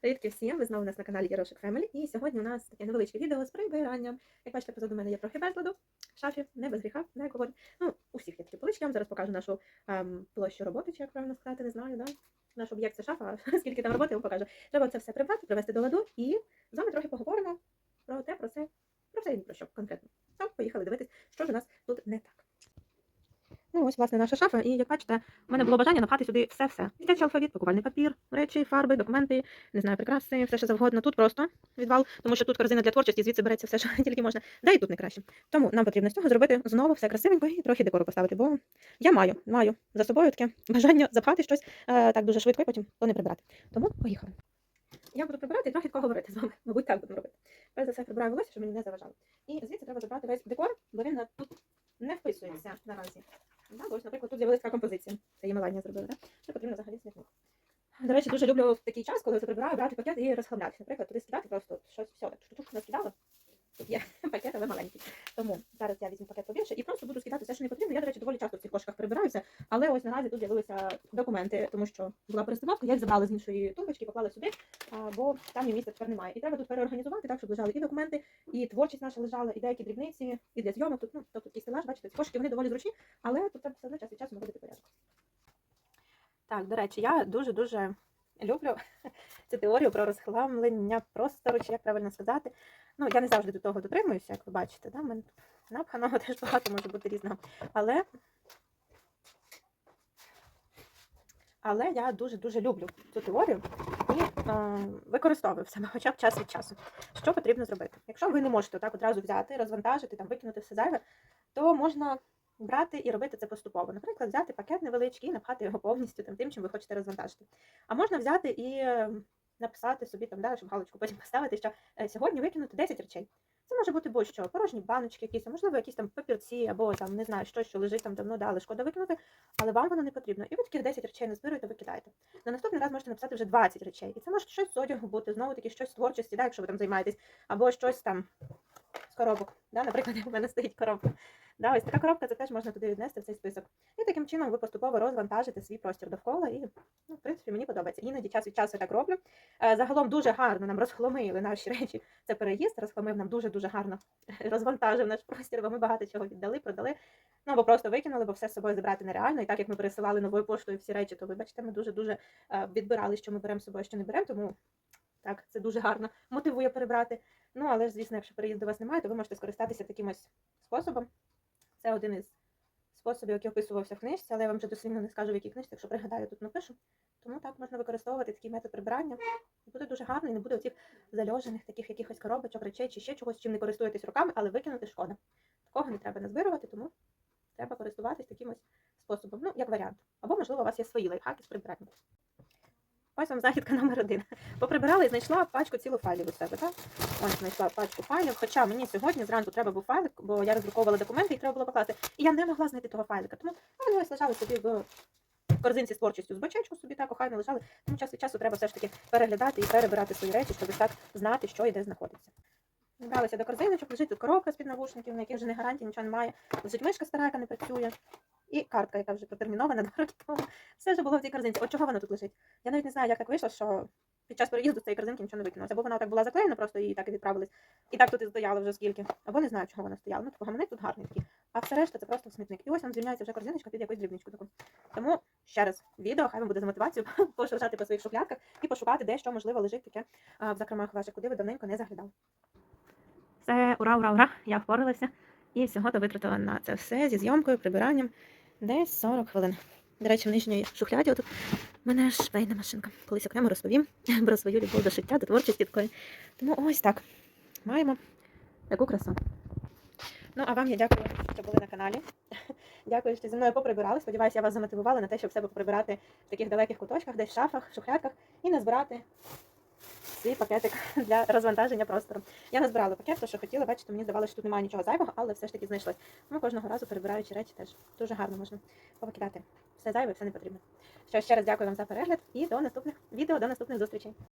Привітки всім! Ви знову у нас на каналі Ярошик Фемелі. І сьогодні у нас таке невеличке відео з прибиранням. Як бачите, позаду мене є трохи безладу в шафі, не без гріха, не говорю. Ну, у всіх є такі полички. Я вам зараз покажу нашу ем, площу роботи, чи як правильно сказати, не знаю, да? Наш об'єкт це шафа, скільки там роботи, я вам покажу. Треба це все прибрати, привести до ладу і з вами трохи поговоримо про те, про це, про все і ні про що конкретно. Так, поїхали дивитись, що ж у нас тут не так. Ну, ось, власне, наша шафа, і як бачите, у мене було бажання напхати сюди все-все. Дитячий алфавіт, пакувальний папір, речі, фарби, документи, не знаю, прикраси, все що завгодно. Тут просто відвал, тому що тут корзина для творчості, звідси береться все, що тільки можна. Да і тут не краще. Тому нам потрібно з цього зробити знову все красивенько і трохи декору поставити, бо я маю, маю за собою таке бажання запхати щось е, так дуже швидко і потім то не прибрати. Тому поїхали. Я буду прибирати і трохи тако говорити з вами. Мабуть, так будемо робити. Перш за все прибираю волосся, щоб мені не заважало. І звідси треба забрати весь декор, бо він тут не вписується наразі. Да, ось, наприклад, тут з'явилася така композиція. Це її Меланія зробила, так? Це потрібно взагалі смітник. До речі, дуже люблю в такий час, коли я прибираю, брати пакет і розхламлятися. Наприклад, туди скидати просто щось все, так чук не скидала. Тут є пакет, але маленький. Тому зараз я візьму пакет побільше і просто буду скидати все, що не потрібно. Я, до речі, доволі часто в цих кошиках прибираюся, але ось наразі тут з'явилися документи, тому що була перестановка, я їх забрала з іншої тумбочки, поклала сюди, бо там їм місця тепер немає. І треба тут переорганізувати так, щоб лежали і документи, і творчість наша лежала, і деякі дрібниці, і для зйомок. Тут, ну, тобто такий стелаж, бачите, ці кошики вони доволі зручні, але тут треба все одно час від часу наводити порядок. Так, до речі, я дуже-дуже люблю цю теорію про розхламлення простору, чи як правильно сказати. Ну, я не завжди до того дотримуюся, як ви бачите. Да? Мене напханого теж багато може бути різного. Але, але я дуже-дуже люблю цю теорію і е, використовую в себе хоча б час від часу. Що потрібно зробити? Якщо ви не можете так одразу взяти, розвантажити, там, викинути все зайве, то можна брати і робити це поступово. Наприклад, взяти пакет невеличкий і напхати його повністю тим, тим, чим ви хочете розвантажити. А можна взяти і е, написати собі там, да, щоб галочку потім поставити, що е, сьогодні викинути 10 речей. Це може бути будь-що, порожні баночки якісь, можливо, якісь там папірці, або там не знаю, що, що лежить там давно, да, але шкода викинути, але вам воно не потрібно. І ви таких 10 речей назбируєте, викидаєте. На наступний раз можете написати вже 20 речей. І це може щось з одягу бути, знову таки щось творчості, да, якщо ви там займаєтесь, або щось там коробок. Да? Наприклад, у мене стоїть коробка. Да, ось така коробка, це теж можна туди віднести в цей список. І таким чином ви поступово розвантажите свій простір довкола. І, ну, в принципі, мені подобається. Іноді час від часу я так роблю. Е, Загалом дуже гарно нам розхломили наші речі. Це переїзд, розхломив нам дуже-дуже гарно розвантажив наш простір, бо ми багато чого віддали, продали. Ну або просто викинули, бо все з собою забрати нереально. І так як ми пересилали новою поштою всі речі, то вибачте, ми дуже-дуже е, відбирали, що ми беремо з собою, що не беремо. Тому так, це дуже гарно мотивує перебрати. Ну, але ж, звісно, якщо переїзду у вас немає, то ви можете скористатися таким ось способом. Це один із способів, який описувався в книжці, але я вам вже дослівно не скажу, в якій книжці, якщо пригадаю, тут напишу. Тому так можна використовувати такий метод прибирання. Буде дуже гарно, і не буде оцих зальожених таких якихось коробочок, речей чи ще чогось, чим не користуєтесь руками, але викинути шкода. Такого не треба назбирувати, тому треба користуватись таким ось способом, ну, як варіант. Або, можливо, у вас є свої лайфхаки з прибиранням. Ось вам західка номер один. Поприбирала і знайшла пачку цілу файлів у себе. Так? Ось знайшла пачку файлів. Хоча мені сьогодні зранку треба був файлик, бо я роздруковувала документи, їх треба було покласти. І я не могла знайти того файлика. Тому вони ось лежали собі в корзинці з творчістю з бочечку собі так охайно лежали. Тому час від часу треба все ж таки переглядати і перебирати свої речі, щоб так знати, що і де знаходиться. Добралася до корзиночок, лежить тут коробка з-під навушників, на яких вже не гарантії, нічого немає. Лежить мишка стара, яка не працює. І картка, яка вже протермінована два роки тому. Все вже було в цій корзинці. От чого вона тут лежить? Я навіть не знаю, як так вийшло, що під час переїзду з цієї корзинки нічого не викинулося. Або вона так була заклеєна, просто і так і відправились. І так тут і стояла вже скільки. Або не знаю, чого вона стояла. Ну, типу, гаманець тут гарний такий. А все решта це просто смітник. І ось вам звільняється вже корзиночка під якусь дрібничку таку. Тому ще раз відео, хай вам буде за мотивацію пошукати по своїх шухлядках і пошукати, де що можливо лежить таке в закромах ваших, куди ви давненько не заглядали. Все, ура, ура, ура! Я впоралася. І всього то витратила на це все зі зйомкою, прибиранням. Десь 40 хвилин. До речі, в нижньої шухляді тут у мене швейна машинка. Колись окремо розповім про свою любов до шиття, до творчості такої. Тому ось так. Маємо таку красу. Ну, а вам я дякую, що були на каналі. Дякую, що зі мною поприбирали. Сподіваюся, я вас замотивувала на те, щоб себе поприбирати в таких далеких куточках, десь в шафах, шухлядках і назбирати свій пакетик для розвантаження простору. Я назбирала пакет, то що хотіла, бачите, мені здавалося, що тут немає нічого зайвого, але все ж таки знайшлось. Тому кожного разу перебираючи речі теж дуже гарно можна повикидати. Все зайве, все не потрібно. Що ще раз дякую вам за перегляд і до наступних відео, до наступних зустрічей.